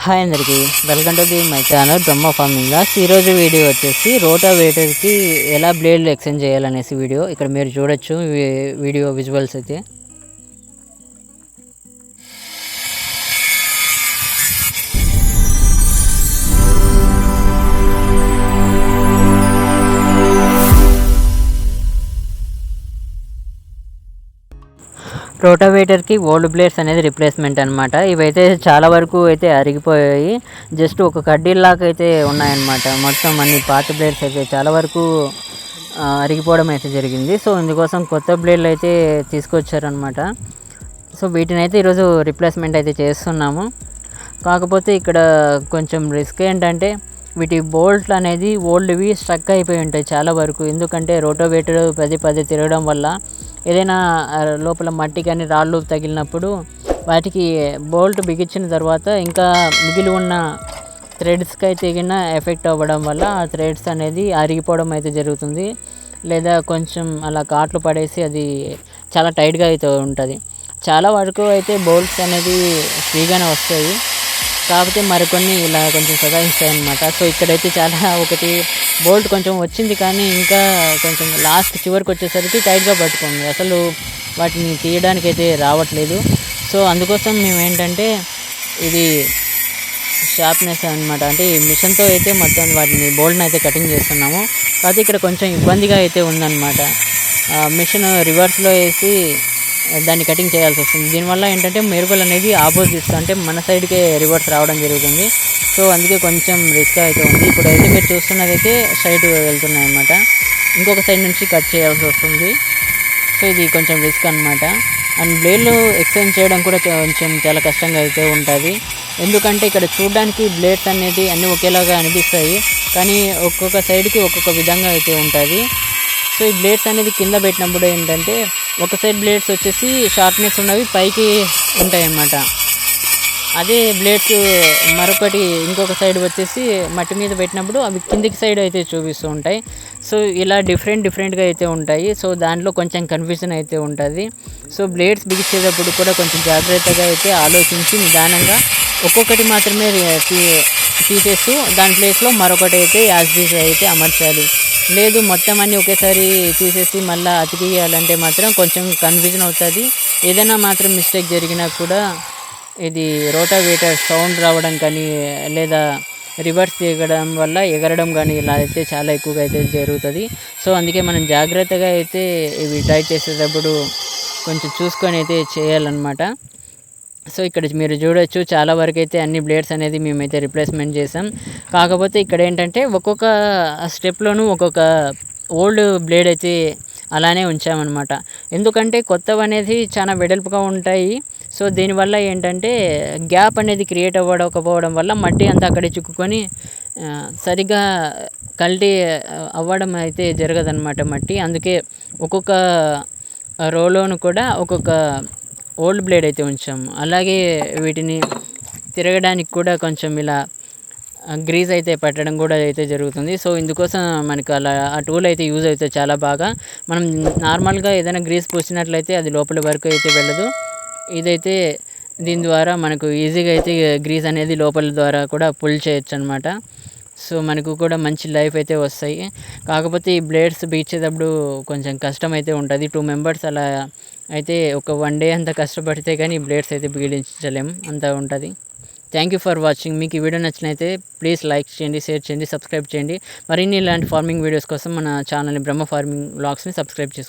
Hi అందరికీ. Welcome to the my channel Brahma farming loss ఈరోజు video వచ్చేసి రోటావేటర్కి ఎలా బ్లేడ్లు ఎక్స్చేంజ్ చేయాలనేసి వీడియో. ఇక్కడ మీరు చూడొచ్చు వీ- వీడియో విజువల్స్ అయితే. రోటోవేటర్కి ఓల్డ్ బ్లేడ్స్ అనేది రిప్లేస్మెంట్ అనమాట ఇవైతే చాలా వరకు అయితే అరిగిపోయాయి. జస్ట్ ఒక కడ్డీలాగా అయితే ఉన్నాయన్నమాట. మొత్తం అన్ని పాత బ్లేడ్స్ అయితే చాలా వరకు అరిగిపోవడం అయితే జరిగింది. సో ఇందుకోసం కొత్త బ్లేడ్లు అయితే తీసుకొచ్చారనమాట సో వీటిని అయితే ఈరోజు రిప్లేస్మెంట్ అయితే చేస్తున్నాము. కాకపోతే ఇక్కడ కొంచెం రిస్క్ ఏంటంటే వీటి బోల్ట్లు అనేది ఓల్డ్వి స్ట్రక్ అయిపోయి ఉంటాయి చాలా వరకు. ఎందుకంటే రోటోవేటర్ పది పది తిరగడం వల్ల ఏదైనా లోపల మట్టి కానీ రాళ్ళు తగిలినప్పుడు వాటికి బోల్ట్ బిగించిన తర్వాత ఇంకా మిగిలి ఉన్న థ్రెడ్స్కి అయితే గిన ఎఫెక్ట్ అవ్వడం వల్ల ఆ థ్రెడ్స్ అనేది అరిగిపోవడం అయితే జరుగుతుంది. లేదా కొంచెం అలా కాట్లు పడేసి అది చాలా టైట్గా అయితే ఉంటుంది. చాలా వరకు అయితే బోల్ట్స్ అనేది ఫ్రీగానే వస్తాయి. కాకపోతే మరికొన్ని ఇలా కొంచెం సదాయిస్తాయి అనమాట సో ఇక్కడైతే చాలా ఒకటి బోల్ట్ కొంచెం వచ్చింది కానీ ఇంకా కొంచెం లాస్ట్ చివరికి వచ్చేసరికి టైట్గా పట్టుకుంది. అసలు వాటిని తీయడానికి అయితే రావట్లేదు. సో అందుకోసం మేము ఏంటంటే ఇది షార్ప్నెస్ అనమాట అంటే ఈ మిషన్తో అయితే మొత్తం వాటిని బోల్ట్ని అయితే కటింగ్ చేస్తున్నాము. కాకపోతే ఇక్కడ కొంచెం ఇబ్బందిగా అయితే ఉందన్నమాట. మిషన్ రివర్స్లో వేసి దాన్ని కటింగ్ చేయాల్సి వస్తుంది. దీనివల్ల ఏంటంటే మెరుగులు అనేది ఆపోజిట్స్ అంటే మన సైడ్కే రివర్స్ రావడం జరుగుతుంది. సో అందుకే కొంచెం రిస్క్ అయితే ఉంది. ఇప్పుడు అయితే మీరు చూస్తున్నది అయితే సైడ్ వెళ్తున్నాయి అన్నమాట ఇంకొక సైడ్ నుంచి కట్ చేయాల్సి వస్తుంది. సో ఇది కొంచెం రిస్క్ అనమాట అండ్ బ్లేడ్లు ఎక్స్చేంజ్ చేయడం కూడా కొంచెం చాలా కష్టంగా అయితే ఉంటుంది. ఎందుకంటే ఇక్కడ చూడడానికి బ్లేడ్స్ అనేది అన్నీ ఒకేలాగా అనిపిస్తాయి. కానీ ఒక్కొక్క సైడ్కి ఒక్కొక్క విధంగా అయితే ఉంటుంది. సో ఈ బ్లేడ్స్ అనేది కింద పెట్టినప్పుడు ఏంటంటే ఒక సైడ్ బ్లేడ్స్ వచ్చేసి షార్ప్నెస్ ఉన్నవి పైకి ఉంటాయి అన్నమాట అదే బ్లేడ్స్ మరొకటి ఇంకొక సైడ్ వచ్చేసి మట్టి మీద పెట్టినప్పుడు అవి కిందికి సైడ్ అయితే చూపిస్తూ ఉంటాయి. సో ఇలా డిఫరెంట్ డిఫరెంట్గా అయితే ఉంటాయి. సో దాంట్లో కొంచెం కన్ఫ్యూజన్ అయితే ఉంటుంది. సో బ్లేడ్స్ బిగించేటప్పుడు కూడా కొంచెం జాగ్రత్తగా అయితే ఆలోచించి నిదానంగా ఒక్కొక్కటి మాత్రమే తీసేస్తూ దాని ప్లేస్లో మరొకటి అయితే యాజ్ అయితే అమర్చాలి. లేదు మొత్తం అన్నీ ఒకేసారి తీసేసి మళ్ళీ అతికియాలంటే మాత్రం కొంచెం కన్ఫ్యూజన్ అవుతుంది. ఏదైనా మాత్రం మిస్టేక్ జరిగినా కూడా ఇది రోటావేటర్ సౌండ్ రావడం కానీ లేదా రివర్స్ దిగడం వల్ల ఎగరడం కానీ ఇలా అయితే చాలా ఎక్కువగా అయితే జరుగుతుంది. సో అందుకే మనం జాగ్రత్తగా అయితే ఇవి ట్రై చేసేటప్పుడు కొంచెం చూసుకొని అయితే చేయాలన్నమాట. సో ఇక్కడ మీరు చూడొచ్చు చాలా వరకు అయితే అన్ని బ్లేడ్స్ అనేది మేమైతే రిప్లేస్మెంట్ చేసాం కాకపోతే ఇక్కడ ఏంటంటే ఒక్కొక్క స్టెప్లోనూ ఒక్కొక్క ఓల్డ్ బ్లేడ్ అయితే అలానే ఉంచామన్నమాట. ఎందుకంటే కొత్తవి అనేది చాలా వెడల్పుగా ఉంటాయి. సో దీనివల్ల ఏంటంటే గ్యాప్ అనేది క్రియేట్ అవ్వకపోవడం వల్ల మట్టి అంతా అక్కడే చిక్కుకొని సరిగ్గా సరిగా కల్టీ అవ్వడం అయితే జరగదన్నమాట మట్టి. అందుకే ఒక్కొక్క రోలోను కూడా ఒక్కొక్క ఓల్డ్ బ్లేడ్ అయితే ఉంచాము. అలాగే వీటిని తిరగడానికి కూడా కొంచెం ఇలా గ్రీజ్ అయితే పెట్టడం కూడా అయితే జరుగుతుంది. సో ఇందుకోసం మనకు అలా ఆ టూల్ అయితే యూజ్ అవుతుంది చాలా బాగా. మనం నార్మల్గా ఏదైనా గ్రీజ్ పూసినట్లయితే అది లోపల వరకు అయితే వెళ్ళదు. ఇదైతే దీని ద్వారా మనకు ఈజీగా అయితే గ్రీజ్ అనేది లోపల ద్వారా కూడా పుల్ చేయొచ్చు అనమాట సో మనకు కూడా మంచి లైఫ్ అయితే వస్తాయి. కాకపోతే ఈ బ్లేడ్స్ బీచేటప్పుడు కొంచెం కష్టం అయితే ఉంటుంది. టూ మెంబర్స్ అలా అయితే ఒక వన్ డే అంత కష్టపడితే కానీ ఈ బ్లేడ్స్ అయితే బీడించలేం అంత ఉంటుంది. థ్యాంక్ యూ ఫర్ వాచింగ్ మీకు ఈ వీడియో నచ్చినైతే ప్లీజ్ లైక్ చేయండి షేర్ చేయండి సబ్స్క్రైబ్ చేయండి. మరిన్ని ఇలాంటి ఫార్మింగ్ వీడియోస్ కోసం మన ఛానల్ని బ్రహ్మ ఫార్మింగ్ బ్లాగ్స్ని సబ్స్క్రైబ్ చేసుకోండి